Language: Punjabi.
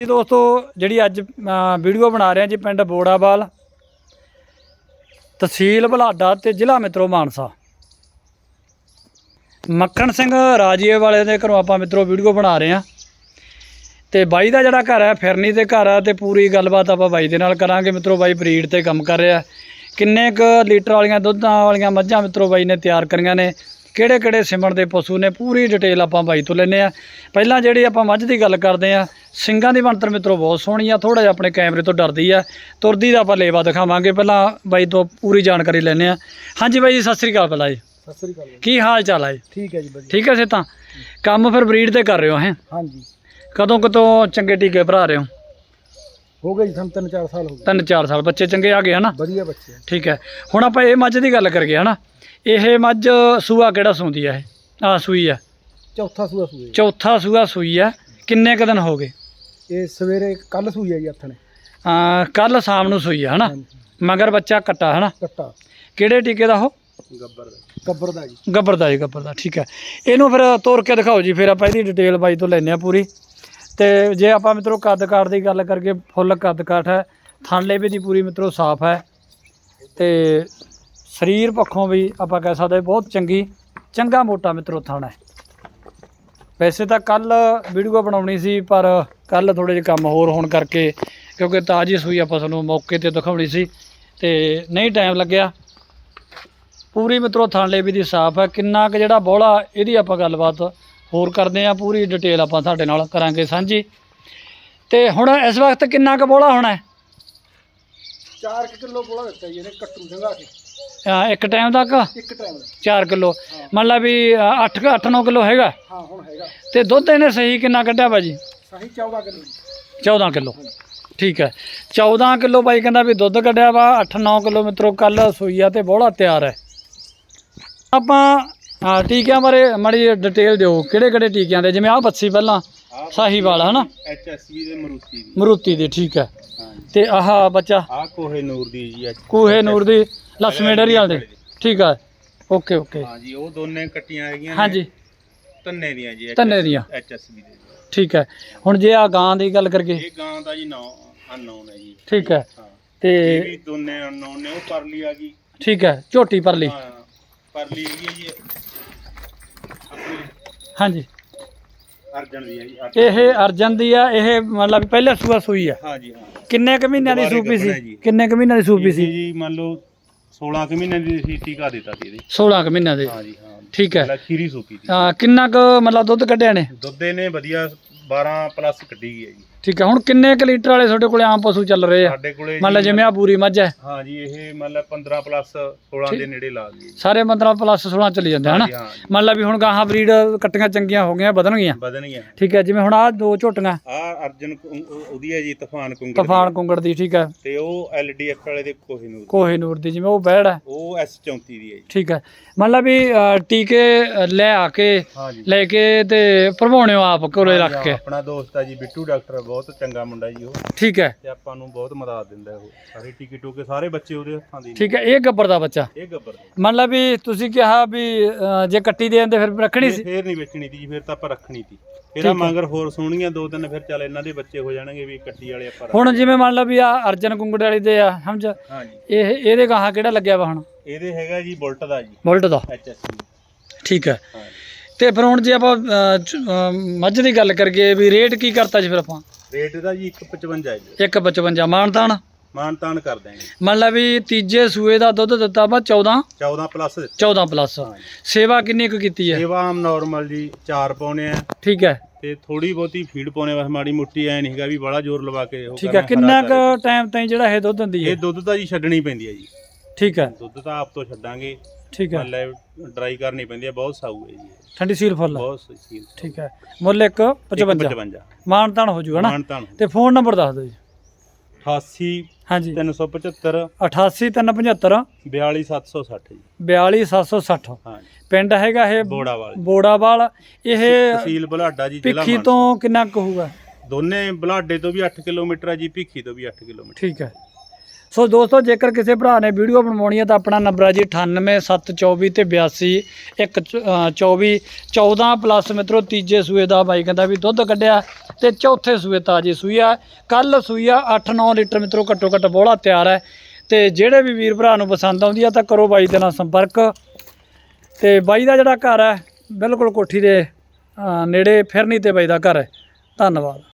ਜੀ ਦੋਸਤੋ, ਜਿਹੜੀ ਅੱਜ ਵੀਡੀਓ ਬਣਾ ਰਹੇ ਹਾਂ ਜੀ ਪਿੰਡ ਬੋੜਾਵਾਲ, ਤਹਿਸੀਲ ਬਲਾਡਾ ਤੇ ਜ਼ਿਲ੍ਹਾ ਮਿੱਤਰੋ ਮਾਨਸਾ। ਮੱਖਣ ਸਿੰਘ ਰਾਜੀਏ ਵਾਲੇ ਦੇ ਘਰੋਂ ਆਪਾਂ ਮਿੱਤਰੋ ਵੀਡੀਓ ਬਣਾ ਰਹੇ ਹਾਂ। ਤੇ ਬਾਈ ਦਾ ਜਿਹੜਾ ਘਰ ਹੈ, ਫਿਰਨੀ ਤੇ ਘਰ ਹੈ ਤੇ ਪੂਰੀ ਗੱਲਬਾਤ ਆਪਾਂ ਬਾਈ ਦੇ ਨਾਲ ਕਰਾਂਗੇ। ਮਿੱਤਰੋ, ਬਾਈ ਬਰੀਡ ਤੇ ਕੰਮ ਕਰ ਰਿਹਾ। ਕਿੰਨੇ ਕੁ ਲੀਟਰ ਵਾਲੀਆਂ ਦੁੱਧਾਂ ਵਾਲੀਆਂ ਮੱਝਾਂ ਮਿੱਤਰੋ ਬਾਈ ਨੇ ਤਿਆਰ ਕਰੀਆਂ ਨੇ। ਕਿਹੜੇ ਕਿਹੜੇ ਸਿਮਣ ਦੇ ਪਸ਼ੂ ਨੇ ਪੂਰੀ ਡਿਟੇਲ ਆਪਾਂ ਬਾਈ ਤੋਂ ਲੈਨੇ ਆ ਪਹਿਲਾਂ ਜਿਹੜੀ ਆਪਾਂ ਮੱਝ ਦੀ ਗੱਲ ਕਰਦੇ ਆ ਸਿੰਗਾਂ ਦੀ ਬਣਤਰ ਮਿੱਤਰੋ ਬਹੁਤ ਸੋਹਣੀ ਆ ਥੋੜਾ ਜਿਹਾ ਆਪਣੇ ਕੈਮਰੇ ਤੋਂ ਡਰਦੀ ਆ। ਤੁਰਦੀ ਦਾ ਆਪਾਂ ਲੇਵਾ ਦਿਖਾਵਾਂਗੇ ਪਹਿਲਾਂ ਬਾਈ ਤੋਂ ਪੂਰੀ ਜਾਣਕਾਰੀ ਲੈਨੇ ਆ ਹਾਂਜੀ ਬਾਈ ਜੀ ਸਤਿ ਸ੍ਰੀ ਅਕਾਲ ਪਹਿਲਾਂ ਜੀ। ਸਤਿ ਸ੍ਰੀ ਅਕਾਲ ਕੀ ਹਾਲ ਚਾਲ ਹੈ ਜੀ? ਠੀਕ ਹੈ ਜੀ ਵਧੀਆ। ਠੀਕ ਹੈ ਸੇ ਤਾਂ ਕੰਮ ਫਿਰ ਬਰੀਡ ਤੇ ਕਰ ਰਹੇ ਹੋ ਹੈ? ਹਾਂਜੀ। ਕਦੋਂ ਕਦੋਂ ਚੰਗੇ ਟੀਕੇ ਭਰਾ ਰਹੇ ਹੋ? ਹੋ ਗਏ ਜੀ ਸਾਨੂੰ ਤਿੰਨ ਚਾਰ ਸਾਲ ਹੋ ਗਏ। ਤਿੰਨ ਚਾਰ ਸਾਲ ਬੱਚੇ ਚੰਗੇ ਆ ਗਏ ਹਨਾ? ਵਧੀਆ ਬੱਚੇ ਆ। ਠੀਕ ਹੈ। ਹੁਣ ਆਪਾਂ ਇਹ ਮੱਝ ਦੀ ਗੱਲ ਕਰੀਏ ਹਨਾ? ਇਹ ਮੱਝ ਸੂਆ ਕਿਹੜਾ ਸੂੰਦੀ ਹੈ ਇਹ? ਆ ਸੂਈ ਆ। ਚੌਥਾ ਸੂਆ ਸੂਏ ਚੌਥਾ ਸੂਆ ਸੂਈ ਆ। ਕਿੰਨੇ ਕੁ ਦਿਨ ਹੋ ਗਏ? ਇਹ ਸਵੇਰੇ ਕੱਲ ਸੂਈ ਆ ਜੀ ਹੱਥ ਨੇ। ਆ ਕੱਲ ਸ਼ਾਮ ਨੂੰ ਸੂਈ ਆ ਹਨਾ? ਹਾਂਜੀ। ਮਗਰ ਬੱਚਾ ਕੱਟਾ ਹਨਾ? ਕੱਟਾ। ਕਿਹੜੇ ਟੀਕੇ ਦਾ ਉਹ? ਗੱਬਰ ਦਾ। ਗੱਬਰ ਦਾ ਜੀ। ਗੱਬਰ ਦਾ ਜੀ ਗੱਬਰ ਦਾ ਠੀਕ ਹੈ। ਇਹਨੂੰ ਫਿਰ ਤੋੜ ਕੇ ਦਿਖਾਓ ਜੀ ਫਿਰ ਆਪਾਂ ਇਹਦੀ ਡਿਟੇਲ ਬਾਈ ਤੋਂ ਲੈਨੇ ਆ ਪੂਰੀ। ਤੇ ਜੇ ਆਪਾਂ ਮਿੱਤਰੋ ਕੱਦ ਕਾਠ ਦੀ ਗੱਲ ਕਰਕੇ, ਫੁੱਲ ਕੱਦ ਕਾਠ ਹੈ ਥਣਲੇ ਵੀ ਦੀ ਪੂਰੀ ਮਿੱਤਰੋ ਸਾਫ਼ ਹੈ ਤੇ ਸਰੀਰ ਪੱਖੋਂ ਵੀ ਆਪਾਂ ਕਹਿ ਸਕਦੇ ਬਹੁਤ ਚੰਗੀ, ਚੰਗਾ ਮੋਟਾ ਮਿੱਤਰੋ ਥਣ ਹੈ। ਵੈਸੇ ਤਾਂ ਕੱਲ ਵੀਡੀਓ ਬਣਾਉਣੀ ਸੀ, ਪਰ ਕੱਲ ਥੋੜੇ ਜਿਹੇ ਕੰਮ ਹੋਰ ਹੋਣ ਕਰਕੇ, ਕਿਉਂਕਿ ਤਾਜ਼ੀ ਸੂਈ ਆਪਾਂ ਤੁਹਾਨੂੰ ਮੌਕੇ ਤੇ ਦਿਖਾਉਣੀ ਸੀ ਤੇ ਨਹੀਂ ਟਾਈਮ ਲੱਗਿਆ। ਪੂਰੀ ਮਿੱਤਰੋ ਥਾਂਲੇ ਵੀ ਦੀ ਸਾਫ਼ ਹੈ, ਕਿੰਨਾ ਕੁ ਜਿਹੜਾ ਬੋਲਾ, ਇਹਦੀ ਆਪਾਂ ਗੱਲਬਾਤ ਹੋਰ ਕਰਦੇ ਆ ਪੂਰੀ ਡਿਟੇਲ ਆਪਾਂ ਤੁਹਾਡੇ ਨਾਲ ਕਰਾਂਗੇ ਸਾਂਝੀ। ਤੇ ਹੁਣ ਇਸ ਵਕਤ ਕਿੰਨਾ ਕੁ ਬੋਲਾ ਹੋਣਾ ਹੈ? 4 ਕਿਲੋ ਬੋਲਾ ਦਿੱਤਾ ਜੀ ਇਹਨੇ ਕੱਟੂ ਸੰਘਾ ਕੇ। ਅਹ ਇੱਕ ਟਾਈਮ ਤੱਕ? ਇੱਕ ਟਾਈਮ ਦਾ 4 ਕਿਲੋ। ਮੰਨ ਲਾ ਵੀ 8 8-9 ਕਿਲੋ ਹੈਗਾ। ਹਾਂ ਹੁਣ ਹੈਗਾ। ਤੇ ਦੁੱਧ ਇਹਨੇ ਸਹੀ ਕਿੰਨਾ ਕੱਢਿਆ ਬਾਜੀ ਸਹੀ 14 ਕਿਲੋ ਜੀ। 14 ਕਿਲੋ। ਠੀਕ ਹੈ। 14 ਕਿਲੋ ਬਾਈ ਕਹਿੰਦਾ ਵੀ ਦੁੱਧ ਕੱਢਿਆ ਵਾ 8-9 ਕਿਲੋ ਮਿੱਤਰੋ ਕੱਲ ਸੂਈ ਆ ਤੇ ਬੋਲਾ ਤਿਆਰ ਹੈ। ਆਪਾਂ ਹਾਂ ਟੀਕਿਆਂ ਬਾਰੇ ਮਾੜੀ ਡਿਟੇਲ ਦਿਓ। ਕਿਹੜੇ ਕਿਹੜੇ ਟੀਕਿਆਂ ਦੇ? ਜਿਵੇਂ ਆਹ ਬੱਸੀ ਪਹਿਲਾਂ ਸਾਹੀਵਾਲ ਹਨਾ? ਐਚਐਸਵੀ ਦੇ ਮਰੂਤੀ ਦੀ। ਮਰੂਤੀ ਦੀ ਠੀਕ ਹੈ। ਤੇ ਆਹ ਬੱਚਾ? ਆ ਕੋਹੇ ਨੂਰ ਦੀ ਜੀ ਕੂਹੇ ਨੂਰ ਦੀ ਲక్ష్ਮੀ ਡੇਅਰੀ ਵਾਲੇ ਦੇ। ਠੀਕ ਹੈ। Okay okay. ਹਾਂਜੀ ਉਹ ਦੋਨੇ ਕੱਟੀਆਂ ਹੈਗੀਆਂ ਹਾਂਜੀ। ਧੰਨੇ ਦੀਆਂ ਜੀ ਧੰਨੇ ਦੀਆਂ। ਐਚਐਸਵੀ ਦੇ। ਠੀਕ ਹੈ। ਹੁਣ ਜੇ ਆ ਗਾਂ ਦੀ ਗੱਲ ਕਰੀਏ। ਇਹ ਗਾਂ ਦਾ ਜੀ ਨੌ ਅਨਨੋਨ ਹੈ ਜੀ। ਠੀਕ ਹੈ। ਹਾਂ। ਇਹ ਤੇ ਵੀ ਦੋਨੇ ਅਨਨੋਨ ਨੇ ਉਹ ਪਰਲੀ ਆ ਗਈ। ਠੀਕ ਹੈ ਝੋਟੀ ਪਰਲੀ। ਹਾਂ ਪਰਲੀ ਹੈਗੀ ਹੈ ਜੀ। ਹਾਂਜੀ। ਅਰਜਨ ਦੀ ਹੈ ਜੀ ਅਰਜਨ। ਇਹ ਅਰਜਨ ਦੀ ਆ ਇਹ ਮਤਲਬ ਵੀ ਪਹਿਲੇ ਸੂਆ ਸੂਈ ਆ। ਹਾਂ ਜੀ ਹਾਂ। ਕਿੰਨੇ ਕੁ ਮਹੀਨਿਆਂ ਦੀ ਦੁਬਾਰੇ ਸੂਪੀ ਗੱਭਣ ਸੀ? ਜੀ। ਕਿੰਨੇ ਕੁ ਮਹੀਨਿਆਂ ਦੀ ਸੂਪੀ ਸੀ? ਜੀ ਮੰਨ ਲਓ 16 ਕੁ ਮਹੀਨੇ ਦੀ ਸੀ ਟੀਕਾ ਦਿੱਤਾ ਸੀ ਇਹਦੇ। 16 ਕੁ ਮਹੀਨਿਆਂ ਦੇ। ਹਾਂ ਜੀ ਹਾਂ। ਠੀਕ ਹੈ। ਪਹਿਲਾਂ ਖੀਰੀ ਸੂਪੀ ਸੀ। ਆ, ਕਿੰਨਾ ਕੁ ਮਤਲਬ ਦੁੱਧ ਕੱਢਿਆ ਨੇ ਦੁੱਧ ਨੇ ਵਧੀਆ 12 ਪਲੱਸ ਕੱਢੀ ਗਈ ਹੈ ਜੀ। ਠੀਕ ਹੈ ਹੁਣ ਕਿੰਨੇ ਕੁ ਲੀਟਰ ਵਾਲੇ ਤੁਹਾਡੇ ਕੋਲੇ ਆਮ ਪਸ਼ੂ ਚੱਲ ਰਹੇ ਆ? ਸਾਡੇ ਕੋਲੇ ਮੰਨ ਜੀ ਜਿਵੇਂ ਆ ਬੂਰੀ ਮੱਝ ਹੈ। ਹਾਂ ਜੀ ਇਹ ਮੰਨ ਲਾ 15 ਪਲੱਸ 16 ਦੇ ਨੇੜੇ ਲਾ ਗਈ ਸਾਰੇ 15 ਪਲੱਸ 16 ਚੱਲੀ ਜਾਂਦੇ ਹਨਾ ਹਾਂ ਜੀ ਮੰਨ ਲਾ ਵੀ ਹੁਣ ਗਾਹਾਂ ਬਰੀਡ ਕੱਟੀਆਂ ਚੰਗੀਆਂ ਹੋ ਗਈਆਂ ਵਧਣ ਗਿਆ ਠੀਕ ਹੈ ਜਿਵੇਂ ਹੁਣ ਆ ਦੋ ਝੋਟੀਆਂ। ਆ ਅਰਜਨ ਕੁੰ- ਉਹ- ਉਹਦੀ ਹੈ ਜੀ ਤੂਫਾਨ ਕੁੰਗੜ ਤੂਫਾਨ ਕੁੰਗੜ ਦੀ ਠੀਕ ਹੈ। ਤੇ ਉਹ ਐਲਡੀਐਫ ਵਾਲੇ ਦੇ ਕੋਹੇ ਨੂੰ ਕੋਹੇ ਨੂਰ ਦੀ ਜਿਵੇਂ ਉਹ ਬੈੜ ਹੈ। ਉਹ ਐਸ 34 ਦੀ ਹੈ ਜੀ। ਠੀਕ ਹੈ। ਮੰਨ ਲਾ ਵੀ ਅ, ਟੀਕੇ ਅ, ਲੈ ਆ ਕੇ ਹਾਂ ਜੀ। ਲੈ ਕੇ ਤੇ ਭਰਵਾਉਣੇ ਆਪ ਕੋਲੇ ਰੱਖ ਕੇ। ਆਪਣਾ ਦੋਸਤ ਆ ਜੀ ਬਿੱਟੂ ਡਾਕਟਰ ਬਹੁਤ ਚੰਗਾ ਮੁੰਡਾ ਜੀ ਉਹ। ਠੀਕ ਹੈ। ਤੇ ਆਪਾਂ ਨੂੰ ਬਹੁਤ ਮਦਦ ਦਿੰਦਾ ਉਹ। ਸਾਰੇ ਟਿਕਟ ਟੋਕੇ ਸਾਰੇ ਬੱਚੇ ਉਹਦੇ ਹੱਥਾਂ ਦੇ। ਠੀਕ ਹੈ ਇਹ ਗੱਬਰ ਦਾ ਬੱਚਾ। ਇਹ ਗੱਬਰ ਦੇ। ਮੰਨ ਲਾ ਵੀ ਤੁਸੀਂ ਕਿਹਾ ਵੀ ਅ, ਜੇ ਕੱਟੀ ਦੇ ਜਾਂਦੇ ਫਿਰ ਰੱਖਣੀ ਇਹ ਸੀ। ਫੇਰ ਨਹੀਂ ਵੇਚਣੀ ਤੀ ਜੀ ਫੇਰ ਤਾਂ ਆਪਾਂ ਰੱਖਣੀ ਤੀ ਇਹਦਾ ਮਗਰ ਹੋਰ ਸੋਹਣੀਆਂ ਦੋ ਤਿੰਨ ਫਿਰ ਚੱਲ ਇਹਨਾਂ ਦੇ ਬੱਚੇ ਹੋ ਜਾਣਗੇ ਵੀ ਕੱਟੀ ਵਾਲੇ ਆਪਾਂ ਰੱਖ- ਹੁਣ ਜਿਵੇਂ ਮੰਨ ਲਾ ਵੀ ਆ ਅਰਜਨ ਕੁੰਗੜ ਵਾਲੀ ਦੇ ਆ ਸਮਝ? ਹਾਂ ਜੀ ਇਹ ਇਹਦੇ ਗਾਹਾਂ ਕਿਹੜਾ ਲੱਗਿਆ ਵਾ ਹੁਣ? ਇਹਦੇ ਹੈਗਾ ਜੀ ਬੁਲਟ ਦਾ ਜੀ। ਬੁਲਟ ਦਾ। ਐਚਐਸਪੀ ਠੀਕ ਹੈ। ਹਾਂ। ਤੇ ਫਿਰ ਹੁਣ ਜੇ ਆਪਾਂ ਅ, ਚ- ਅ, ਮੱਝ ਦੀ ਗੱਲ ਕਰੀਏ ਵੀ ਰੇਟ ਕੀ ਕਰਤਾ ਜੀ ਫਿਰ ਆਪਾਂ? ਰੇਟ ਦਾ ਜੀ 155 ਹੈ ਜੀ। 155 ਮਾਨਤਾਨ ਮਾਨ ਤਾਨ ਕਰ ਦਾਂਗੇ ਮੰਨ ਲਾ ਵੀ ਤੀਜੇ ਸੂਏ ਦਾ ਦੁੱਧ ਦਿੱਤਾ ਵਾ 14 14 ਪਲੱਸ 14 ਪਲੱਸ। ਸੇਵਾ ਕਿੰਨੀ ਕੁ ਕੀਤੀ ਹੈ? ਸੇਵਾ ਆਮ ਨਾਰਮਲ ਜੀ ਚਾਰ ਪਾਉਨੇ ਆ। ਠੀਕ ਹੈ। ਤੇ ਥੋੜੀ ਬਹੁਤੀ ਫੀਡ ਪਾਉਨੇ ਬਸ ਮਾੜੀ ਮੁੱਟੀ ਐ ਨਹੀਂ ਹੈਗਾ ਵੀ ਬੜਾ ਜ਼ੋਰ ਲਵਾ ਕੇ ਉਹ ਠੀਕ ਹੈ। ਕਿੰਨਾ ਕੁ ਟਾਈਮ ਤਾਈਂ ਜਿਹੜਾ ਇਹ ਦੁੱਧ ਦਿੰਦੀ। ਹੈ? ਇਹ ਦੁੱਧ ਤਾਂ ਜੀ ਛੱਡਣੀ ਪੈਂਦੀ ਹੈ ਜੀ। ਠੀਕ ਹੈ। ਦੁੱਧ ਤਾਂ ਆਪ ਤੋਂ ਛੱਡਾਂਗੇ। ਠੀਕ ਹੈ। ਮਤਲਬ ਡਰਾਈ ਕਰਨੀ ਪੈਂਦੀ ਹੈ ਬਹੁਤ ਸਾਊ ਹੈ ਜੀ। ਠੰਡੀ ਸੀਲ ਫੁੱਲ। ਬਹੁਤ ਸਹੀ ਠੀਕ ਹੈ। ਮੁੱਲ 1 55 55 ਮਾਨਤਾਨ ਹੋ ਜੂਗਾ ਨਾ? ਤੇ ਫੋਨ ਨੰਬਰ ਦੱਸ ਦਿਓ ਜੀ। 88 ਹਾਂਜੀ। 375 88375 42760 ਜੀ। 42760 ਹਾਂ ਪਿੰਡ ਹੈਗਾ ਇਹ ਬੋੜਾ ਵਾਲੇ ਬੋੜਾਵਾਲ। ਇਹ ਤਹਿਸੀਲ ਬੁਲਾਡਾ ਜੀ ਜ਼ਿਲ੍ਹਾ ਭਿੱਖੀ। ਤੋਂ ਕਿੰਨਾ ਕੁ ਹੋਊਗਾ? ਦੋਨੇ ਬੁਲਾਡੇ ਤੋਂ ਵੀ 8 ਕਿਲੋਮੀਟਰ ਹੈ ਜੀ ਭਿੱਖੀ ਤੋਂ ਵੀ 8 ਕਿਲੋਮੀਟਰ। ਠੀਕ ਹੈ। ਸੋ ਦੋਸਤੋ, ਜੇਕਰ ਕਿਸੇ ਭਰਾ ਨੇ ਵੀਡੀਓ ਬਣਵਾਉਣੀ ਹੈ ਤਾਂ ਆਪਣਾ ਨੰਬਰ ਹੈ ਜੀ 98724 ਤੇ 82 ਇੱਕ 24 14 ਪਲੱਸ ਮਿੱਤਰੋ, ਤੀਜੇ ਸੂਏ ਦਾ ਬਾਈ ਕਹਿੰਦਾ ਵੀ ਦੁੱਧ ਕੱਢਿਆ ਤੇ ਚੌਥੇ ਸੂਏ ਤਾਜੀ ਸੂਈ ਆ ਕੱਲ ਸੂਈ ਆ 8-9 ਲੀਟਰ ਮਿੱਤਰੋ, ਘੱਟੋ ਘੱਟ ਬੋਲਾ ਤਿਆਰ ਹੈ। ਤੇ ਜਿਹੜੇ ਵੀ ਵੀਰ ਭਰਾ ਨੂੰ ਪਸੰਦ ਆਉਂਦੀ ਆ ਤਾਂ ਕਰੋ ਬਾਈ ਦੇ ਨਾਲ ਸੰਪਰਕ। ਤੇ ਬਾਈ ਦਾ ਜਿਹੜਾ ਘਰ ਹੈ, ਬਿਲਕੁਲ ਕੋਠੀ ਦੇ ਨੇੜੇ ਫਿਰਨੀ ਤੇ ਬਾਈ ਦਾ ਘਰ ਹੈ। ਧੰਨਵਾਦ।